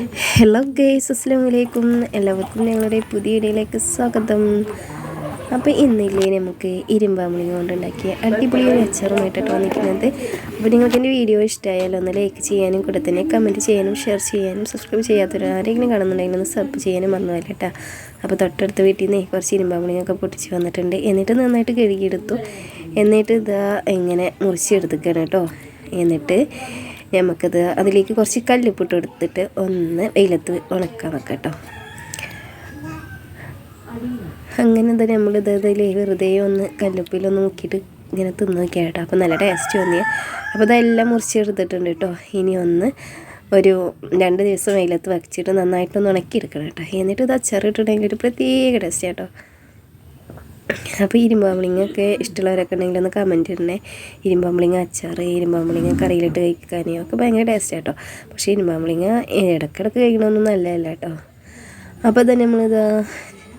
Hello guys അസ്സാം വലൈക്കും എല്ലാവർക്കും ഞങ്ങളുടെ പുതിയ വീഡിയോയിലേക്ക് സ്വാഗതം. അപ്പോൾ ഇന്നില്ലേ നമുക്ക് ഇരുമ്പാമ്പുളി കൊണ്ടുണ്ടാക്കിയ അടിപൊളി ഒരു അച്ചാറുമായിട്ടാണ് വന്നിരിക്കുന്നത്. അപ്പോൾ നിങ്ങൾക്ക് എന്റെ വീഡിയോ ഇഷ്ടമായാലും ഒന്ന് ലൈക്ക് ചെയ്യാനും കൂടെ തന്നെ കമന്റ് ചെയ്യാനും ഷെയർ ചെയ്യാനും സബ്സ്ക്രൈബ് ചെയ്യാത്തവർ ആരെങ്കിലും കാണുന്നുണ്ടെങ്കിൽ ഒന്ന് സബ് ചെയ്യാനും മറന്നു കേട്ടോ അപ്പോൾ തൊട്ടടുത്ത വീട്ടിൽ നിന്ന് കുറച്ച് ഇരുമ്പാമ്പുളിയൊക്കെ പൊട്ടിച്ച് വന്നിട്ടുണ്ട്. എന്നിട്ട് നന്നായിട്ട് കഴുകിയെടുത്തു. എന്നിട്ട് ഇതാ ഇങ്ങനെ മുറിച്ചെടുത്തിക്കണം കേട്ടോ. എന്നിട്ട് നമുക്കത് അതിലേക്ക് കുറച്ച് കല്ലുപ്പിട്ട് കൊടുത്തിട്ട് ഒന്ന് വെയിലത്ത് ഉണക്കാൻ വെക്കാം കേട്ടോ അങ്ങനെ തന്നെ നമ്മളിത് ഇതിൽ വെറുതെ ഒന്ന് കല്ലുപ്പിലൊന്ന് മുക്കിയിട്ട് ഇങ്ങനെ തിന്ന് നോക്കിയാൽ കേട്ടോ. അപ്പോൾ നല്ല ടേസ്റ്റ് തോന്നിയ അപ്പോൾ ഇതെല്ലാം മുറിച്ചെടുത്തിട്ടുണ്ട് കേട്ടോ. ഇനി ഒന്ന് ഒരു രണ്ട് ദിവസം വെയിലത്ത് വച്ചിട്ട് നന്നായിട്ടൊന്ന് ഉണക്കിയെടുക്കണം കേട്ടോ. എന്നിട്ട് ഇത് അച്ചാറിട്ടുണ്ടെങ്കിൽ ഒരു പ്രത്യേക ടേസ്റ്റ് കേട്ടോ. അപ്പോൾ ഇരുമ്പാമ്പളിങ്ങൊക്കെ ഇഷ്ടമുള്ളവരൊക്കെ ഉണ്ടെങ്കിൽ ഒന്ന് കമന്റ് ഇടണേ. ഇരുമ്പാമ്പളിങ്ങ അച്ചാർ ഇരുമ്പാമ്പളിങ്ങ കറിയിലിട്ട് കഴിക്കാനോ. ഒക്കെ ഭയങ്കര ടേസ്റ്റ് കേട്ടോ പക്ഷേ ഇരുമ്പാമ്പളിങ്ങ ഇടയ്ക്കിടയ്ക്ക് കഴിക്കണമെന്നും നല്ലതല്ല കേട്ടോ. അപ്പോൾ തന്നെ നമ്മളിതാ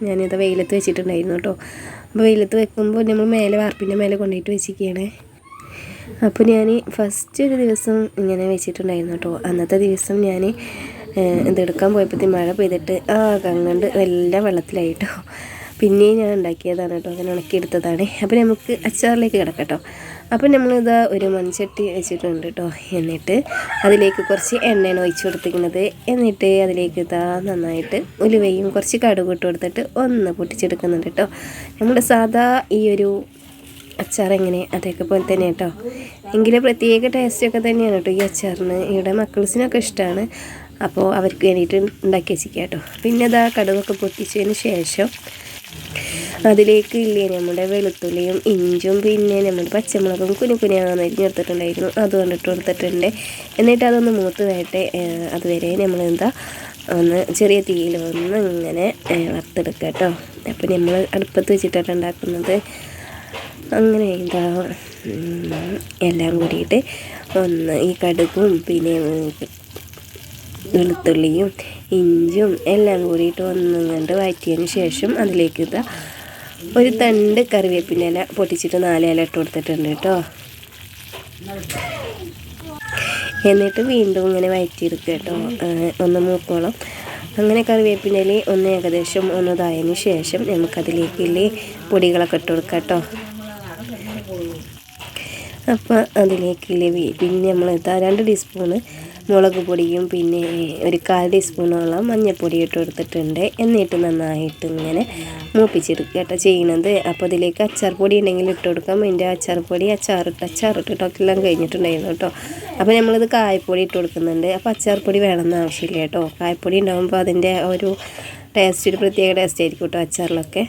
ഞാനിത് വെയിലത്ത് വെച്ചിട്ടുണ്ടായിരുന്നു കേട്ടോ. അപ്പോൾ വെയിലത്ത് വെക്കുമ്പോൾ നമ്മൾ മേലെ വാർപ്പിന്റെ മേലെ കൊണ്ടുപോയിട്ട് വെച്ചിരിക്കുകയാണ്. അപ്പോൾ ഞാൻ ഫസ്റ്റ് ഒരു ദിവസം ഇങ്ങനെ വെച്ചിട്ടുണ്ടായിരുന്നു കേട്ടോ. അന്നത്തെ ദിവസം ഞാൻ ഇതെടുക്കാൻ പോയപ്പോഴത്തേക്കും മഴ പെയ്തിട്ട് ആ കങ്ങണ്ട് എല്ലാം വെള്ളത്തിലായിട്ടോ പിന്നെയും ഞാൻ ഉണ്ടാക്കിയതാണ് കേട്ടോ. അങ്ങനെ ഉണക്കിയെടുത്തതാണ്. അപ്പോൾ നമുക്ക് അച്ചാറിലേക്ക് കിടക്കാം കേട്ടോ. അപ്പോൾ നമ്മളിത് ഒരു മൺചട്ടി വെച്ചിട്ടുണ്ട് കേട്ടോ. എന്നിട്ട് അതിലേക്ക് കുറച്ച് എണ്ണയാണ് ഒഴിച്ചു കൊടുത്തിരിക്കുന്നത്. എന്നിട്ട് അതിലേക്ക് ഇതാ നന്നായിട്ട് ഉലുവയും കുറച്ച് കടുക് ഇട്ട് കൊടുത്തിട്ട് ഒന്ന് പൊട്ടിച്ചെടുക്കുന്നുണ്ട് കേട്ടോ. നമ്മുടെ സാധാ ഈ ഒരു അച്ചാർ എങ്ങനെ? അതൊക്കെ പോലെ തന്നെ കേട്ടോ. എങ്കിലും പ്രത്യേക ടേസ്റ്റൊക്കെ തന്നെയാണ് കേട്ടോ ഈ അച്ചാറിന്. ഇവിടെ മക്കൾസിനൊക്കെ ഇഷ്ടമാണ് അപ്പോൾ അവർക്ക് വേണ്ടിയിട്ട് ഉണ്ടാക്കി വെച്ചിരിക്കാം കേട്ടോ. പിന്നെ അതാ കടുകൊക്കെ പൊട്ടിച്ചതിന് ശേഷം അതിലേക്ക് ഇല്ലേ നമ്മുടെ വെളുത്തുള്ളിയും ഇഞ്ചും പിന്നെ നമ്മുടെ പച്ചമുളകും കുനി കുഞ്ഞു കുഞ്ഞാന്ന് അരിഞ്ഞെടുത്തിട്ടുണ്ടായിരുന്നു അത് കണ്ടിട്ട് കൊടുത്തിട്ടുണ്ട്. എന്നിട്ട് അതൊന്ന് മൂത്ത് വരട്ടെ. അതുവരെ നമ്മൾ എന്താ ഒന്ന് ചെറിയ തീയിൽ ഒന്ന് ഇങ്ങനെ വറുത്തെടുക്കുക കേട്ടോ. അപ്പോൾ നമ്മൾ അടുപ്പത്ത് വെച്ചിട്ടാണ് ഉണ്ടാക്കുന്നത്. അങ്ങനെ എന്താ എല്ലാം കൂടിയിട്ട് ഒന്ന് ഈ കടുകും പിന്നെ വെളുത്തുള്ളിയും ഇഞ്ചും എല്ലാം കൂടിയിട്ട് ഒന്നും കണ്ട് വഴറ്റിയതിന് ശേഷം അതിലേക്ക് ഇതാ ഒരു തണ്ട് കറിവേപ്പിന്റെ ഇല പൊട്ടിച്ചിട്ട് നാല് ഇല ഇട്ട് കൊടുത്തിട്ടുണ്ട് കേട്ടോ. എന്നിട്ട് വീണ്ടും ഇങ്ങനെ വയറ്റിയെടുക്കുക കേട്ടോ. ഒന്ന് മൂക്കോളം. അങ്ങനെ കറിവേപ്പിന്റെ ഇല ഒന്ന് ഏകദേശം ഒന്ന് ഇതായതിന് ശേഷം നമുക്കതിലേക്ക് പൊടികളൊക്കെ ഇട്ട് കൊടുക്കാം കേട്ടോ. അപ്പോൾ അതിലേക്ക് പിന്നെ നമ്മൾ ഇതാ രണ്ട് ടീസ്പൂണ് മുളക് പൊടിയും പിന്നെ ഒരു കാൽ ടീസ്പൂണോളം മഞ്ഞൾപ്പൊടി ഇട്ട് കൊടുത്തിട്ടുണ്ട്. എന്നിട്ട് നന്നായിട്ട് ഇങ്ങനെ മൂപ്പിച്ചെടുക്കുക കേട്ടോ ചെയ്യണത് അപ്പോൾ അതിലേക്ക് അച്ചാർ പൊടി ഉണ്ടെങ്കിൽ ഇട്ട് കൊടുക്കാം. അതിന്റെ അച്ചാർ പൊടി അച്ചാറിട്ട് അച്ചാറിട്ടിട്ടൊക്കെ എല്ലാം കഴിഞ്ഞിട്ടുണ്ടായിരുന്നു കേട്ടോ. അപ്പോൾ നമ്മളിത് കായപ്പൊടി ഇട്ട് കൊടുക്കുന്നുണ്ട്. അപ്പോൾ അച്ചാർ പൊടി വേണമെന്ന് ആവശ്യമില്ല കേട്ടോ. കായപ്പൊടി ഉണ്ടാകുമ്പോൾ അതിന്റെ ഒരു ടേസ്റ്റ് ഒരു പ്രത്യേക ടേസ്റ്റ് ആയിരിക്കും കേട്ടോ അച്ചാറിലൊക്കെ.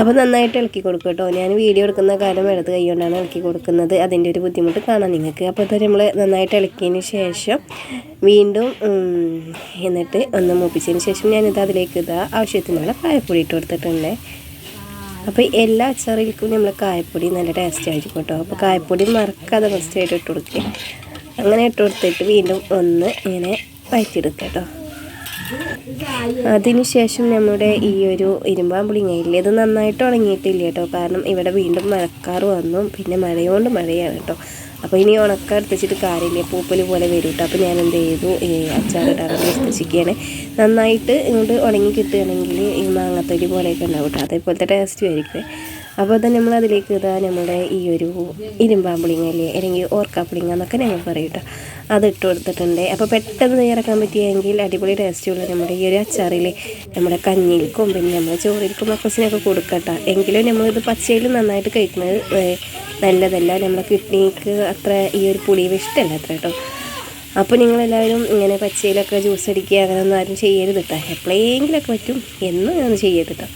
അപ്പോൾ നന്നായിട്ട് ഇളക്കി കൊടുക്കും കേട്ടോ ഞാൻ വീഡിയോ എടുക്കുന്ന കാലം ഇടത് കൈ കൊണ്ടാണ് ഇളക്കി കൊടുക്കുന്നത്. അതിന്റെ ഒരു ബുദ്ധിമുട്ട് കാണാം നിങ്ങൾക്ക്. അപ്പോൾ ഇത് നമ്മൾ നന്നായിട്ട് ഇളക്കിയതിന് ശേഷം വീണ്ടും എന്നിട്ട് ഒന്ന് മൂപ്പിച്ചതിന് ശേഷം ഞാനിത് അതിലേക്ക് ഇതാ ആവശ്യത്തിനുള്ള കായപ്പൊടി ഇട്ട് കൊടുത്തിട്ടുണ്ട്. അപ്പോൾ എല്ലാ അച്ചാറിലേക്കും നമ്മൾ കായപ്പൊടി നല്ല ടേസ്റ്റ് ആയിരിക്കും കേട്ടോ അപ്പോൾ കായപ്പൊടി മറക്കാതെ ഫസ്റ്റ് ആയിട്ട് ഇട്ട് കൊടുക്കുക അങ്ങനെ ഇട്ട് കൊടുത്തിട്ട് വീണ്ടും ഒന്ന് ഇങ്ങനെ വഴറ്റിയെടുക്കുക കേട്ടോ അതിനുശേഷം നമ്മുടെ ഈ ഒരു ഇരുമ്പാമ്പുളിങ്ങയില്ലേ ഇത് നന്നായിട്ട് ഉണങ്ങിയിട്ടില്ല കേട്ടോ. കാരണം ഇവിടെ വീണ്ടും മഴക്കാറ് വന്നു. പിന്നെ മഴയോണ്ട് മഴയാണ് കേട്ടോ. അപ്പോൾ ഇനി ഉണക്കം എടുത്തിച്ചിട്ട് കാര്യമില്ല. പൂപ്പൽ പോലെ വരും കേട്ടോ. അപ്പോൾ ഞാൻ എന്ത് ചെയ്തു? ഈ അച്ചാറിടാറ് എടുത്തിച്ചിരിക്കുകയാണ്. നന്നായിട്ട് ഇങ്ങോട്ട് ഉണങ്ങി കിട്ടുകയാണെങ്കിൽ ഈ മാങ്ങത്തൊലി പോലെയൊക്കെ ഉണ്ടാവും കേട്ടോ. അതേപോലത്തെ ടേസ്റ്റ് ആയിരിക്കും. അപ്പോൾ നമ്മൾ അതിലേക്ക് ഇതാ നമ്മുടെ ഈ ഒരു ഇരുമ്പാമ്പിളിങ്ങ അല്ലേ അല്ലെങ്കിൽ ഓർക്കാപ്പിളിങ്ങ എന്നൊക്കെ ഞങ്ങൾ പറയും കേട്ടോ അത് ഇട്ട് കൊടുത്തിട്ടുണ്ട്. അപ്പോൾ പെട്ടെന്ന് തയ്യാറാക്കാൻ പറ്റിയെങ്കിൽ അടിപൊളി ടേസ്റ്റുള്ള നമ്മുടെ ഈ ഒരു അച്ചാറിൽ നമ്മുടെ കഞ്ഞിൽക്കും പിന്നെ നമ്മുടെ ചോറിൽക്കും മക്കൾസിനൊക്കെ കൊടുക്കട്ടോ എങ്കിലും നമ്മളിത് പച്ചയിൽ നന്നായിട്ട് കഴിക്കുന്നത് നല്ലതല്ല. നമ്മുടെ കിഡ്നിക്ക് അത്ര ഈ ഒരു പുളി ഇഷ്ടമല്ല അത്ര കേട്ടോ അപ്പോൾ നിങ്ങളെല്ലാവരും ഇങ്ങനെ പച്ചയിലൊക്കെ ജ്യൂസ് അടിക്കുക അങ്ങനെ ഒന്നും ആരും ചെയ്യരുത് കേട്ടോ എപ്പോഴെങ്കിലൊക്കെ പറ്റും. എന്നും ഞാൻ ചെയ്യരുത് കേട്ടോ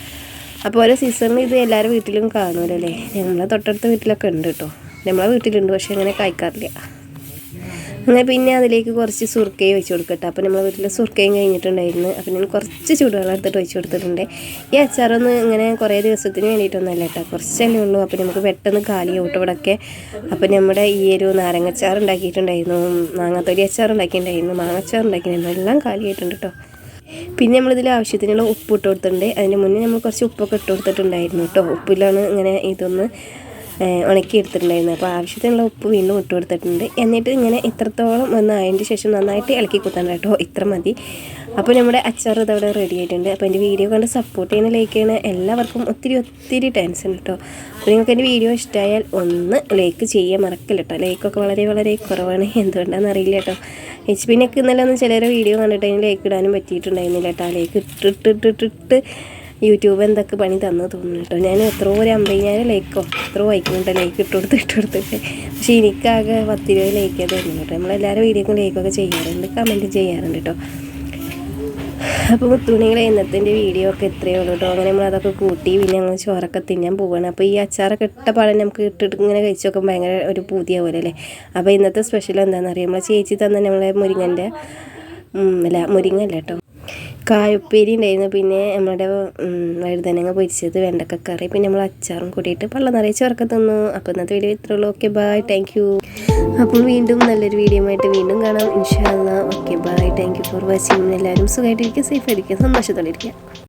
അപ്പോൾ ഓരോ സീസണിൽ ഇത് എല്ലാവരും വീട്ടിലും കാണുമല്ലോ ഞങ്ങളുടെ തൊട്ടടുത്ത വീട്ടിലൊക്കെ ഉണ്ട് കേട്ടോ നമ്മളെ വീട്ടിലുണ്ട് പക്ഷേ അങ്ങനെ കായ്ക്കാറില്ല അങ്ങനെ പിന്നെ അതിലേക്ക് കുറച്ച് സുർക്കയും വെച്ച് കൊടുക്കട്ടെ അപ്പോൾ നമ്മളെ വീട്ടിൽ സുർക്കയും കഴിഞ്ഞിട്ടുണ്ടായിരുന്നു. അപ്പോൾ ഞാൻ കുറച്ച് ചൂടുവെള്ളം എടുത്തിട്ട് വെച്ച് കൊടുത്തിട്ടുണ്ട്. ഈ അച്ചാറൊന്ന് ഇങ്ങനെ കുറേ ദിവസത്തിന് വേണ്ടിയിട്ടൊന്നുമല്ല കേട്ടോ കുറച്ചല്ലേ ഉള്ളൂ. അപ്പോൾ നമുക്ക് പെട്ടെന്ന് കാലി ഊട്ടവിടൊക്കെ അപ്പോൾ നമ്മുടെ ഈ ഒരു നാരങ്ങച്ചാർ ഉണ്ടാക്കിയിട്ടുണ്ടായിരുന്നു മാങ്ങാത്തൊലി അച്ചാർ ഉണ്ടാക്കിയിട്ടുണ്ടായിരുന്നു മാങ്ങച്ചാർ ഉണ്ടാക്കിയിട്ടുണ്ടായിരുന്നു എല്ലാം കാലിയായിട്ടുണ്ട് കേട്ടോ പിന്നെ നമ്മളിതിൽ ആവശ്യത്തിനുള്ള ഉപ്പ് ഇട്ട് കൊടുത്തിട്ടുണ്ട് അതിന് മുന്നേ നമ്മൾ കുറച്ച് ഉപ്പൊക്കെ ഇട്ട് കൊടുത്തിട്ടുണ്ടായിരുന്നു കേട്ടോ. ഉപ്പിലാണ് ഇങ്ങനെ ഇതൊന്ന് ഉണക്കി എടുത്തിട്ടുണ്ടായിരുന്നു അപ്പോൾ ആവശ്യത്തിനുള്ള ഉപ്പ് വീണ്ടും ഇട്ട് കൊടുത്തിട്ടുണ്ട് എന്നിട്ട് ഇങ്ങനെ ഇത്രത്തോളം ഒന്ന് അതിന്റെ ശേഷം നന്നായിട്ട് ഇളക്കി കുത്തണം കേട്ടോ. ഇത്ര മതി. അപ്പോൾ നമ്മുടെ അച്ചാർ ഇതവിടെ റെഡി ആയിട്ടുണ്ട്. അപ്പോൾ എന്റെ വീഡിയോ കണ്ട് സപ്പോർട്ട് ചെയ്യുന്ന ലൈക്ക് ചെയ്യണ എല്ലാവർക്കും ഒത്തിരി ഒത്തിരി ടെൻഷൻ കേട്ടോ. അപ്പോൾ നിങ്ങൾക്ക് എന്റെ വീഡിയോ ഇഷ്ടമായാൽ ഒന്ന് ലൈക്ക് ചെയ്യാൻ മറക്കില്ല കേട്ടോ ലൈക്കൊക്കെ വളരെ വളരെ കുറവാണ്. എന്തുകൊണ്ടാണെന്ന് അറിയില്ല കേട്ടോ. എച്ച് പിന്നൊക്കെ ഇന്നലെ ഒന്ന് ചിലരെ വീഡിയോ കണ്ടിട്ട് അതിന് ലൈക്ക് ഇടാനും പറ്റിയിട്ടുണ്ടായിരുന്നില്ല കേട്ടോ. ലൈക്ക് ഇട്ടിട്ടിട്ടിട്ടിട്ട് യൂട്യൂബ് എന്തൊക്കെ പണി തന്നു തോന്നുന്നു കേട്ടോ. ഞാൻ എത്രയോ ഒരു അമ്പതിനായിരം ലൈക്കോ എത്രയോ വായിക്കുന്നുണ്ട് ലൈക്ക് ഇട്ട് കൊടുത്ത് ഇട്ട് കൊടുത്തിട്ട് പക്ഷേ എനിക്കാകെ പത്തിരുപത് ലൈക്ക് തരുന്നു കേട്ടോ. നമ്മളെല്ലാവരും വീഡിയോക്കും ലൈക്കൊക്കെ ചെയ്യാറുണ്ട്. കമന്റ് ചെയ്യാറുണ്ട് കേട്ടോ. അപ്പോൾ തുണികളെ ഇന്നത്തെ വീഡിയോ ഒക്കെ ഇത്രയേ ഉള്ളൂ കേട്ടോ അങ്ങനെ നമ്മൾ അതൊക്കെ കൂട്ടി പിന്നെ ഞങ്ങൾ ചോറൊക്കെ തിന്നാൻ പോവുകയാണ് അപ്പോൾ ഈ അച്ചാറൊക്കെ ഇട്ട പാടെ നമുക്ക് ഇട്ടിട്ട് ഇങ്ങനെ കഴിച്ച് നോക്കാൻ ഭയങ്കര ഒരു പുതിയ പോലെ അല്ലേ? അപ്പോൾ ഇന്നത്തെ സ്പെഷ്യൽ എന്താണെന്ന് അറിയാം നമ്മളെ ചേച്ചി തന്ന നമ്മളെ മുരിങ്ങന്റെ അല്ല മുരിങ്ങ അല്ല കേട്ടോ കായുപ്പേരി ഉണ്ടായിരുന്നു. പിന്നെ നമ്മുടെ വഴുതനങ്ങ പൊരിച്ചത് വെണ്ടക്ക കറി പിന്നെ നമ്മൾ അച്ചാറും കൂട്ടിയിട്ട് പള്ളം നിറയെ ചേർക്ക തന്നു. അപ്പോൾ ഇന്നത്തെ വീഡിയോ ഇത്രേ ഉള്ളൂ. ഓക്കെ ബൈ താങ്ക് യു അപ്പം വീണ്ടും നല്ലൊരു വീഡിയോ ആയിട്ട് വീണ്ടും കാണാം. ഇൻഷാല്ല okay bye thank you for watching എല്ലാവരും സുഖമായിട്ടിരിക്കുക സേഫ് ആയിരിക്കുക സന്തോഷത്തോടെ ഇരിക്കുക.